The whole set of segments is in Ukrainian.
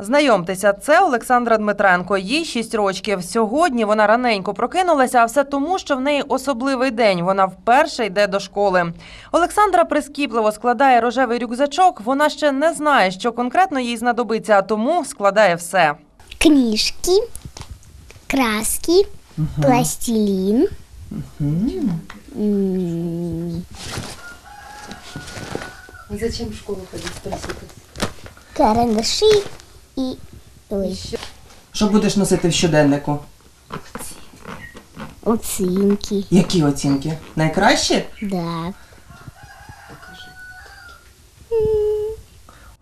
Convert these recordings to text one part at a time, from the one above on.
Знайомтеся, це Олександра Дмитренко. Їй 6 років. Сьогодні вона раненько прокинулася, а все тому, що в неї особливий день. Вона вперше йде до школи. Олександра прискіпливо складає рожевий рюкзачок. Вона ще не знає, що конкретно їй знадобиться, а тому складає все. книжки, краски, пластилин. М, Зачем в школу ходить? Карандаши и... Ой, Що будеш носити в щоденнику? оцинки. Які оцінки? Найкраще? Да.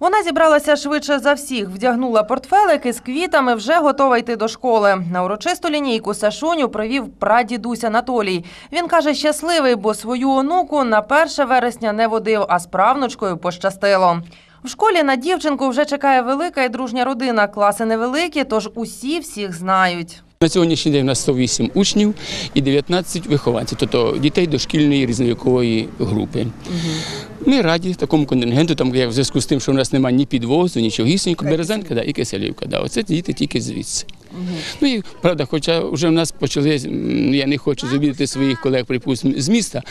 Вона зібралася швидше за всіх, вдягнула портфелик із квітами, вже готова йти до школи. На урочисту лінійку Сашуню провів прадідусь Анатолій. Він каже, щасливий, бо свою онуку на 1 вересня не водив, а з правнучкою пощастило. В школі на дівчинку вже чекає велика і дружня родина. Класи невеликі, тож усі всіх знають. На сьогоднішній день у нас 108 учнів і 19 вихованців, тобто дітей дошкільної різновікової групи. Ми раді такому контингенту, там як в зв'язку з тим, що у нас немає ні підвозу, нічогісінько, Березенка да, і Киселівка. Да. Оце діти тільки звідси. Ну і правда, хоча вже в нас почали, я не хочу завідати своїх колег, припустимо, з міста,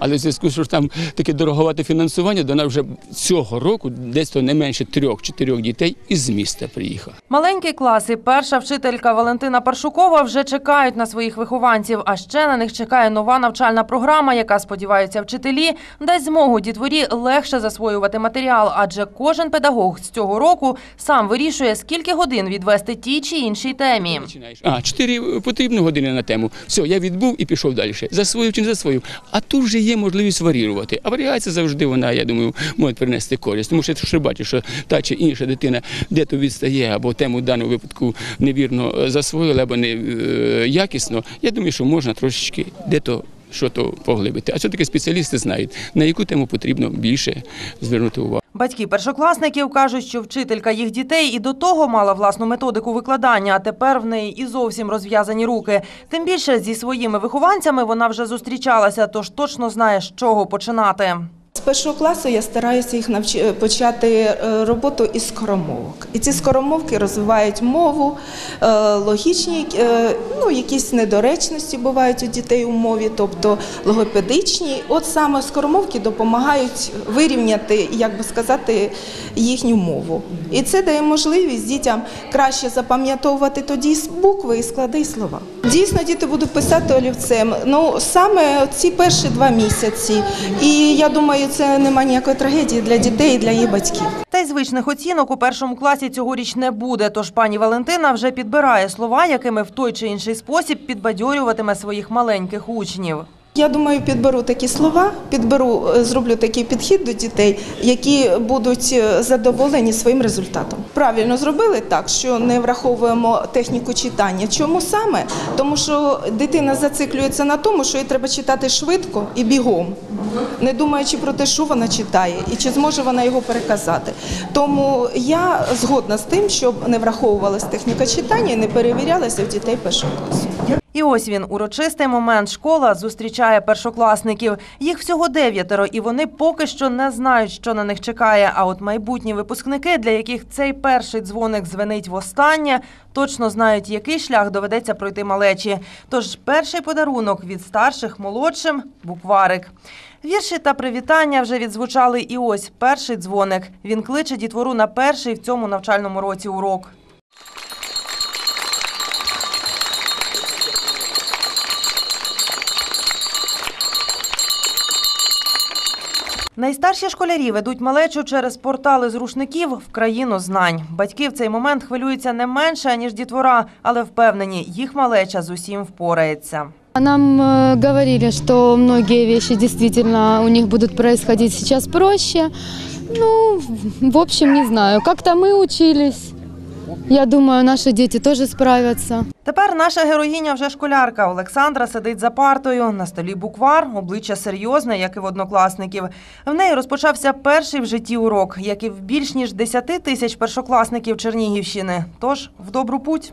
але в зв'язку що там таке дороговате фінансування, до нас вже цього року десь то не менше трьох-чотирьох дітей із міста приїхало. Маленькі класи, перша вчителька Валентина Паршукова вже чекають на своїх вихованців. А ще на них чекає нова навчальна програма, яка сподіваються вчителі дасть змогу дітворі легше засвоювати матеріал, адже кожен педагог з цього року сам вирішує, скільки годин відвести тій чи іншій темі. А, чотири потрібно години на тему. Все, я відбув і пішов далі. Засвоїв чи не засвоїв. А тут вже є можливість варіювати. А варіація завжди вона, я думаю, може принести користь. Тому що якщо ще бачиш, що та чи інша дитина де-то відстає, або тему в даному випадку невірно е, засвоїла, або не е, якісно, я думаю, що можна трошечки де-то. Що то поглибити. А все-таки спеціалісти знають, на яку тему потрібно більше звернути увагу. Батьки першокласників кажуть, що вчителька їх дітей і до того мала власну методику викладання, а тепер в неї і зовсім розв'язані руки. Тим більше зі своїми вихованцями вона вже зустрічалася, тож точно знає, з чого починати. Першого класу я стараюся їх навч... почати е, роботу із скоромовок. І ці скоромовки розвивають мову, е, логічні, е, ну, якісь недоречності бувають у дітей у мові, тобто логопедичні. От саме скоромовки допомагають вирівняти, як би сказати, їхню мову. І це дає можливість дітям краще запам'ятовувати тоді букви і склади і слова. Дійсно, діти будуть писати олівцем. Ну саме ці перші два місяці. І я думаю, це нема ніякої трагедії для дітей і для їх батьків. Та й звичних оцінок у першому класі цьогоріч не буде. Тож пані Валентина вже підбирає слова, якими в той чи інший спосіб підбадьорюватиме своїх маленьких учнів. Я думаю, підберу такі слова, підберу, е, зроблю такий підхід до дітей, які будуть е, задоволені своїм результатом. Правильно зробили так, що не враховуємо техніку читання. Чому саме? Тому що дитина зациклюється на тому, що їй треба читати швидко і бігом, не думаючи про те, що вона читає і чи зможе вона його переказати. Тому я згодна з тим, щоб не враховувалась техніка читання і не перевірялася в дітей першого класу. І ось він урочистий момент. Школа зустрічає першокласників. Їх всього дев'ятеро, і вони поки що не знають, що на них чекає. А от майбутні випускники, для яких цей перший дзвоник звенить востаннє, точно знають, який шлях доведеться пройти малечі. Тож перший подарунок від старших молодшим букварик. Вірші та привітання вже відзвучали. І ось перший дзвоник. Він кличе дітвору на перший в цьому навчальному році урок. Найстарші школярі ведуть малечу через портали з рушників в країну знань. Батьки в цей момент хвилюються не менше, ніж дітвора, але впевнені, їх малеча з усім впорається. Нам э, говорили, что многие вещи действительно у них будут происходить сейчас проще. Ну, в общем, не знаю. Как-то мы учились. Я думаю, наши дети тоже справятся. Тепер наша героїня вже школярка. Олександра сидить за партою. На столі буквар, обличчя серйозне, як і в однокласників. В неї розпочався перший в житті урок, як і в більш ніж 10 тисяч першокласників Чернігівщини. Тож в добру путь.